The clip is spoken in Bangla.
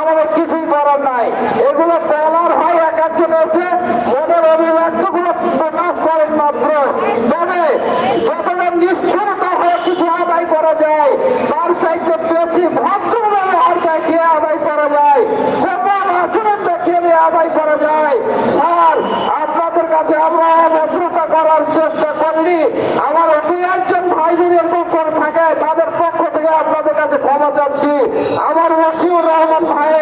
আমাদের কিছুই করার নাই। এগুলো সেলার হয় এক একজন এসে মনের অভিব্যক্তগুলো প্রকাশ করেন মাত্র। তবে যতটা নিষ্ঠুরতা হয়ে কিছু আদায় করা যায়, তার চাইতে মুজিবুর রহমান ভাই।